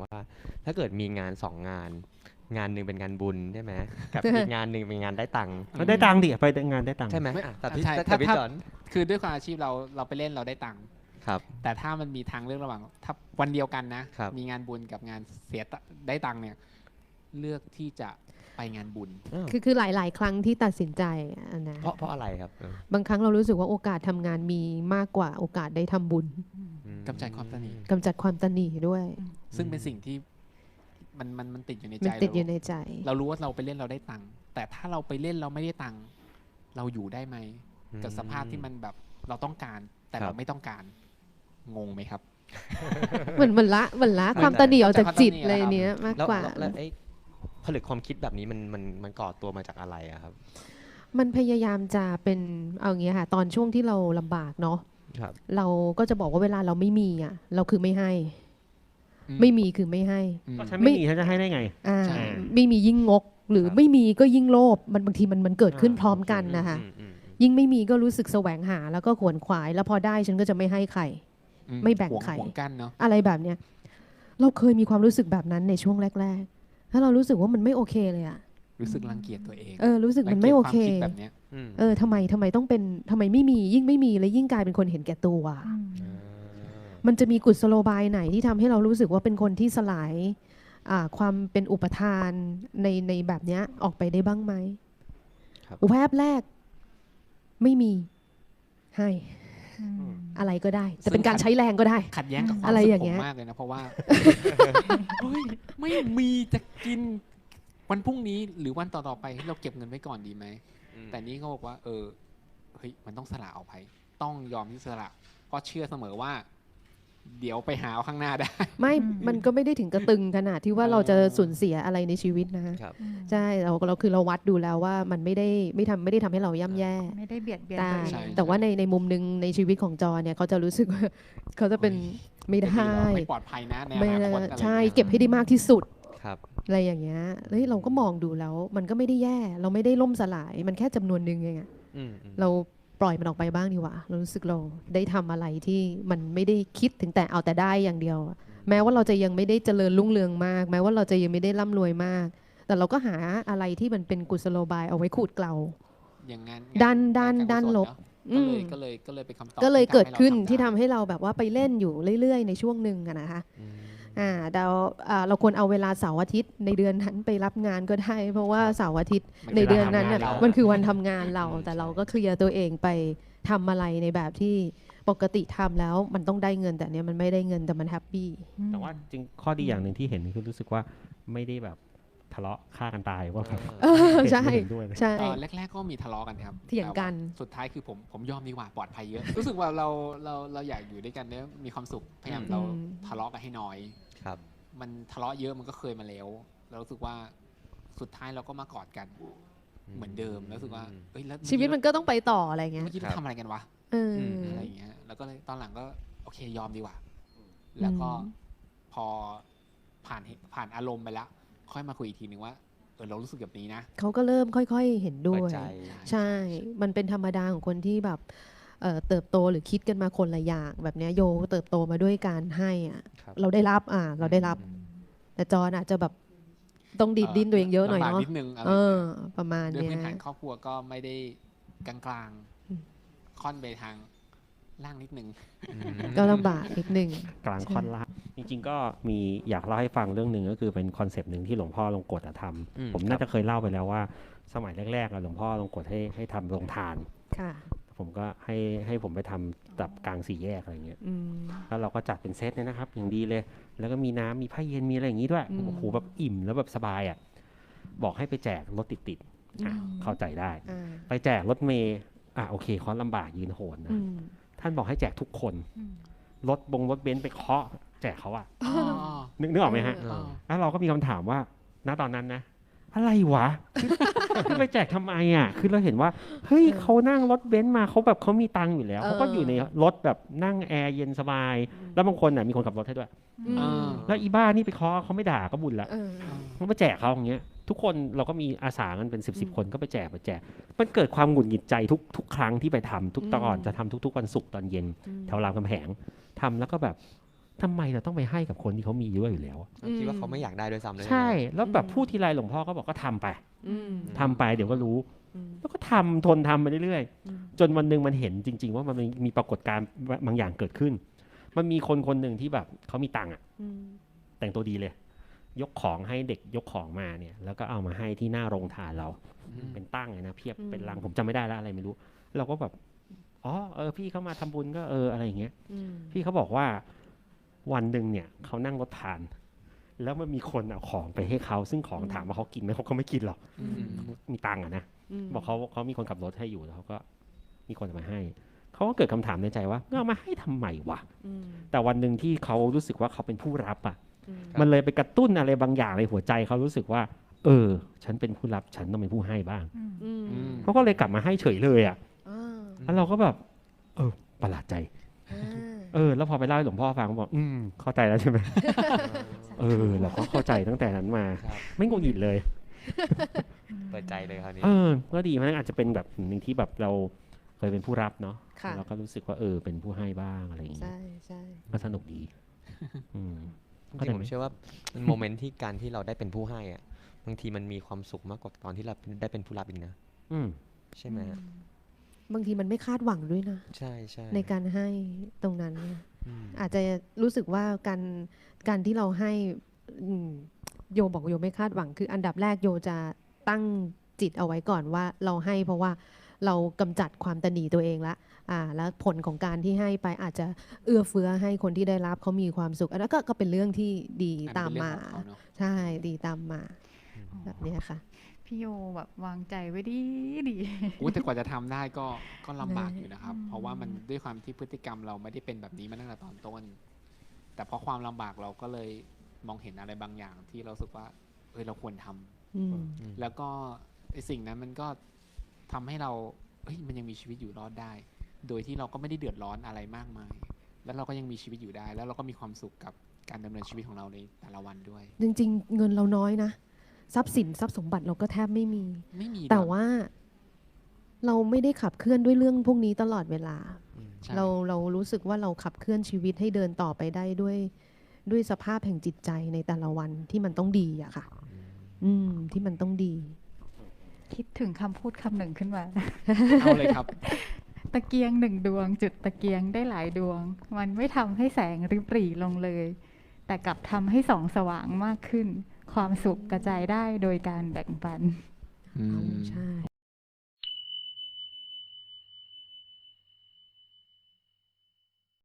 ว่า ถ้าเกิดมีงานสองงาน งานหนึ่งเป็นงานบุญใช่ไหมกับอีกงานหนึ่งเป็นงานได้ตังค์ก็ได้ตังค์ดิไปงานได้ตังค์ใช่ไหมไม่อะแต่พี่ใช่แต่ถ้าพี่ถ้า จอน คือด้วยความอาชีพเราเราไปเล่นเราได้ตังค์ครับ แต่ถ้ามันมีทางเลือกระหว่างถ้าวันเดียวกันนะ ครับ มีงานบุญกับงานเสียตะได้ตังค์เนี่ย เลือกที่จะไปงานบุญ อ้าวคือคือหลาย ๆ ครั้งที่ตัดสินใจอะนะเพราะเพราะอะไรครับเออบางครั้งเรารู้สึกว่าโอกาสทำงานมีมากกว่าโอกาสได้ทำบุญอืม กำจัดความตนีกำจัดความตนีด้วย ซึ่งเป็นสิ่งที่มันมันมันติดอยู่ในมัใจนติดอยู่ในเราใจ เรารู้ว่าเราไปเล่นเราได้ตังค์แต่ถ้าเราไปเล่นเราไม่ได้ตังค์เราอยู่ได้ไหมกับสภาพที่มันแบบเราต้องการ แต่ครัเราบไม่ต้องการงงไหมครับเหมือนเหมือนละเหมือนละเหมือนความตนีออกจากจิตความตนีเลยอะครับเนี้ยมากแล้วกว่าแล้วแล้วไอ้ผลึกความคิดแบบนี้มันมันมันก่อตัวมาจากอะไรอะครับ มันพยายามจะเป็นเอาอย่างเงี้ยค่ะ ตอนช่วงที่เราลำบากเนาะครับ เราก็จะบอกว่าเวลาเราไม่มีอะ เราคือไม่ให้อืไม่มีคือไม่ให้อืมก็ฉันไม่มีฉันจะให้ได้ไงอ่าใช่ไม่มียิ่งงก หรือครับไม่มีก็ยิ่งโลภมันบางทีมันมันเกิดขึ้นพร้อมกันนะคะอืมอืมอืมยิ่งไม่มีก็รู้สึกแสวงหา แล้วก็ขวนขวาย แล้วพอได้ฉันก็จะไม่ให้ใครอืไม่แบ่งห่วใครห่วงกันเนาะอะไรแบบเนี้ยเราเคยมีความรู้สึกแบบนั้นในช่วงแรกๆแล้วเรารู้สึกว่ามันไม่โอเคเลยอะ รู้สึกรังเกียจตัวเองเออรู้สึกมันไม่โอเครังกียจวามดแบบเนี้ยอืมเออทำไมทำไมต้องเป็นทำไมไม่มียิ่งไม่มีแล้วยิ่งกลายเป็นคนเห็นแก่ตัวอ่ามันจะมีกุศโลบายไหนที่ทำให้เรารู้สึกว่าเป็นคนที่สลายอ่าความเป็นอุปทานในในแบบเนี้ยออกไปได้บ้างไหมครับแวบแรก ไม่มีให้อะไรก็ได้ แต่เป็นการใช้แรงก็ได้ ขัดแย้งกับความอะไรรู้สึอกย่างผเงี้มยมากเลยนะ เพราะว่าเฮ้ยไม่มีจะกิน วันพรุ่งนี้หรือวันต่อๆไปเราเก็บเงินไว้ก่อนดีไหมอืมแต่นี่เขาบอกว่า เออเฮ้ยมันต้องสละออกไป ต้องยอมที่สละเพราะเชื่อเสมอว่า เดี๋ยวไปหาเอาข้างหน้าได้ ไม่มันก็ไม่ได้ถึงกระตึงขนาดที่ว่าเออเราจะสูญเสียอะไรในชีวิตนะครับ ใช่เราเราคือเราวัดดูแล้วว่ามันไม่ได้ไม่ทำไม่ได้ทำให้เราย่ำแย่ ไม่ได้เบียดเบียนแต่ตัวเองใช่แต่ว่าในในมุมหนึ่งในชีวิตของจอเนี่ยเขาจะรู้สึกว่า เขาจะเป็นไม่ได้ไม่ปลอดภัยนะในไม่อนาได้คตอะไรใช่อย่างงี้ยเก็บให้ได้มากที่สุด ครับ อะไรอย่างเงี้ยเฮ้ยเราก็มองดูแล้ว มันก็ไม่ได้แย่ เราไม่ได้ล่มสลาย มันแค่จำนวนหนึ่งเองอะอืมอืมเราปล่อยมันออกไปบ้างดีกว่าเรารู้สึกเราได้ทำอะไรที่มันไม่ได้คิดถึงแต่เอาแต่ได้อย่างเดียวอะแม้ว่าเราจะยังไม่ได้เจริญรุ่งเรืองมาก แม้ว่าเราจะยังไม่ได้ร่ำรวยมาก แต่เราก็หาอะไรที่มันเป็นกุศโลบายเอาไว้ขูดเกลาอย่างงั้นด้านด้านงด้านลบก็เลยอืมก็เลยก็เลยเป็นคำตอบก็เลยที่ทำเกิดให้ราขึ้นำที่ได้ทำให้เราแบบว่าไปเล่นอยู่เรื่อย ๆ ในช่วงหนึ่งอะนะคะอืมอ่า เราอ่าเราควรเอาเวลาเสาร์อาทิตย์ในเดือนนั้นไปรับงานก็ได้ เพราะว่าครับเสาร์อาทิตย์มันในคือเดือนนั้นเวลาน่ะทำงานเรามันคือวันทำงานเราอืมแต่ใช่เราก็เคลียร์ตัวเองไปทำอะไรในแบบที่ปกติทำแล้วมันต้องได้เงินแต่เนี้ยมันไม่ได้เงินแต่มันแฮปปี้แต่ว่าจริงข้อดีอย่างหนึ่งที่เห็นคือรู้สึกว่าไม่ได้แบบ ทะเลาะฆ่ากันตายว่าแบบเออใช่ไม่เห็นด้วยเลยใช่ตอนแรก ๆ ก็มีทะเลาะกันครับเถียงกันแต่ว่าสุดท้ายคือผมผมยอมดีกว่าปลอดภัยเยอะ รู้สึกว่าเราเราเราอยากอยู่ด้วยกันเนี่ยมีความสุขพยายามอืมเราทะเลาะกันให้น้อยครับ มันทะเลาะเยอะมันก็เคยมาแล้วเรารู้สึกว่าสุดท้ายเราก็มากอดกัน เหมือนเดิมแล้วรู้สึกว่าเอ้ยแล้วชีวิตมันก็ต้องไปต่ออะไรเงี้ยเมื่อกี้ครัเราบทำอะไรกันวะเอออมอะไรอย่างเงี้ยแล้วก็เลยตอนหลังก็โอเคยอมดีกว่า แล้วก็อืมพอผ่านเหตุผ่านอารมณ์ไปแล้ว ค่อยมาคุยอีกทีนึงว่าเออเรารู้สึกแบบนี้นะ เขาก็เริ่มค่อยๆเห็นด้เปิวดยใจ ใช่ มันเป็นธรรมดาของคนที่แบบเอ่อเติบโตหรือคิดกันมาคนละอย่าง แบบเนี้ยโยเติบโตมาด้วยการให้อะครับ เราได้รับอ่าเราได้รับ แต่จอนอาจจะแบบต้องดีดดิ้นตัวเองเยอะหน่อยลำบากเนาะนิดนึงอะไรเออย่างอเงี้ยประมาณด้วยเนี้พื้นฐานยครอบครัวก็ไม่ได้กลางอืมๆค่อนไปทาง ล่างนิดนึงอืมก็ลำบากนิดนึงกลางค่อนล่างจริงๆก็มีอยากเล่าให้ฟังเรื่องหนึ่งก็คือเป็นคอนเซปต์หนึ่งที่หลวงพ่อลงกฎอะทอืมำผมน่าจะเคยเล่าไปแล้วว่า สมัยแรกๆอะหลวงพ่อลงกฎให้ให้ทำโรงทานค่ะผมก็ให้ให้ผมไปทำตับกลางสี่แยกอะไรเงี้ยอืมแล้วเราก็จัดเป็นเซตเนี่ยนะครับ อย่างดีเลย แล้วก็มีน้ำมีผ้าเย็นมีอะไรอย่างงี้ด้วยอืมโอ้โหแบบอิ่มแล้วแบบสบายอะบอกให้ไปแจกรถติดๆอะอืมเข้าใจได้อ่าไปแจกรถเมย์อะโอเคเขาลำบากยืนโหนนะอืม ท่านบอกให้แจกทุกคนอืมรถบงรถเบนซ์ไปเคาะแจกเขาอะอ๋อนึกนึกออกไหมฮะเออแล้วเราก็มีคำถามว่า ณตอนนั้นนะอะไรวะคือไปแจกทำไมอะ คือเราเห็นว่า เฮ้ยเขานั่งรถเบนซ์มาเขาแบบเขามีตังค์อยู่แล้วเออเขาก็อยู่ในรถแบบนั่งแอร์เย็นสบาย แล้วบางคนน่ะมีคนขับรถให้ด้วยอืมอ่าแล้วอีบ้านี่ไปเคาะเขาไม่ด่าก็บุญละเออเขาไปแจกเขาอย่างเงี้ย ทุกคนเราก็มีอาสากันเป็นสิบสิบอืมคนก็ไปแจกไปแจก มันเกิดความหงุดหงิดใจทุกทุกครั้งที่ไปทำทุกตอนอืมจะทำทุก ๆ วันศุกร์ตอนเย็นอืมแถวรามคำแหงทำแล้วก็แบบทำไมเราต้องไปให้กับคนที่เขามีเยอะอยู่แล้วอะคิดว่าเขาไม่อยากได้ด้วยซ้ำเลยใช่ แล้วแบบอืมพูดทีไรหลวงพ่อก็บอกก็ทำไปอืมทำไปเดี๋ยวก็รู้อืมแล้วก็ทำทนทำไปเรื่อยอืมๆจนวันหนึ่งมันเห็นจริง ๆ ว่ามันมีมีปรากฏการณ์บางอย่างเกิดขึ้น มันมีคนคนหนึ่งที่แบบเขามีตังค์อะอืมแต่งตัวดีเลย ยกของให้เด็กยกของมาเนี่ย แล้วก็เอามาให้ที่หน้าโรงทานเราอืมเป็นตั้งเลยนะเพียบอืมเป็นลังผมจำไม่ได้แล้วอะไรไม่รู้ เราก็แบบอ๋อเออพี่เขามาทำบุญก็เอออะไรอย่างเงี้ยอืมพี่เขาบอกว่าวันหนึ่งเนี่ยเขานั่งรถผ่าน แล้วมันมีคนเอาของไปให้เขาซึ่งของอืมถามว่าเขากินไหมเขาก็ไม่กินหรอกอืมมีตังค์อะนะมบอกเขาเขามีคนขับรถให้อยู่แล้วเขาก็มีคนเอามาให้เขาก็เกิดคำถามในใจว่าเอามาให้ทำไมวะอืมแต่วันหนึ่งที่เขารู้สึกว่าเขาเป็นผู้รับอะอื มมันเลยไปกระตุ้นอะไรบางอย่างในหัวใจเขารู้สึกว่า เออ ฉันเป็นผู้รับฉันต้องเป็นผู้ให้บ้างอืมอืมเขาก็เลยกลับมาให้เฉยเลยอะอ่าแล้วเราก็แบบ เออ ประหลาดใจอ่าเออ แล้วพอไปเล่าให้หลวงพ่อฟังเขาบอก อืม เข้าใจแล้วใช่ไหมเออ เราก็เข้าใจตั้งแต่นั้นมาครับไม่งงหงิดเลยเปิดใจเลยคราวนี้เออก็ดีมันอาจจะเป็นแบบหนึ่งที่แบบเราเคยเป็นผู้รับเนาะค่ะเราก็รู้สึกว่าเออ เป็นผู้ให้บ้างอะไรอย่างเงี้ยใช่ใช่ก็สนุกดี อืม จริงๆผมเชื่อว่ามันโมเมนต์ที่การที่เราได้เป็นผู้ให้อะบางทีมันมีความสุขมากกว่าตอนที่เราได้เป็นผู้รับอีกนะอืมใช่ไหมฮะบางทีมันไม่คาดหวังด้วยนะ ใช่ใช่ในการให้ตรงนั้นเนี่ยอืมอาจจะรู้สึกว่าการการที่เราให้อืมโยบอกโยไม่คาดหวัง คืออันดับแรกโยจะตั้งจิตเอาไว้ก่อนว่าเราให้เพราะว่าเรากำจัดความตนีตัวเองละ อ่าแล้วผลของการที่ให้ไปอาจจะเอื้อเฟื้อให้คนที่ได้รับเขามีความสุขอันนั้นก็ก็เป็นเรื่องที่ดีอันตามเป็นเรื่มาองของเขาเนอะใช่ดีตามมา แบบเนี้ยค่ะพี่โยแบบวางใจไว้ดีดีอุ๊ยแต่กว่าจะทำได้ก็ก็ลำบากอยู่นะครับอืมเพราะว่ามันด้วยความที่พฤติกรรมเราไม่ได้เป็นแบบนี้มาตั้งแต่ตอนต้น แต่เพราะความลำบากเราก็เลยมองเห็นอะไรบางอย่างที่เราสึกว่าเออเราควรทำอืมอืมแล้วก็ไอสิ่งนั้นมันก็ทำให้เราเฮ้ยมันยังมีชีวิตอยู่รอดได้ โดยที่เราก็ไม่ได้เดือดร้อนอะไรมากมาย แล้วเราก็ยังมีชีวิตอยู่ได้ แล้วเราก็มีความสุขกับการดำเนินชีวิตของเราในแต่ละวันด้วย จริง ๆ เงินเราน้อยนะ ทรัพย์สินทรัพย์สมบัติเราก็แทบไม่มีไม่มีแต่หรอกว่า เราไม่ได้ขับเคลื่อนด้วยเรื่องพวกนี้ตลอดเวลาอืมใช่เราเรารู้สึกว่าเราขับเคลื่อนชีวิตให้เดินต่อไปได้ด้วย ด้วยสภาพแห่งจิตใจในแต่ละวันที่มันต้องดีอะค่ะ อืมที่มันต้องดี คิดถึงคำพูดคำหนึ่งขึ้นมา เอาเลยครับ ตะเกียงหนึ่งดวง จุดตะเกียงได้หลายดวง มันไม่ทำให้แสงริบหรี่ลงเลย แต่กลับทำให้ส่องสว่างมากขึ้น ความสุขกระจายได้โดยการแบ่งปันอืมใช่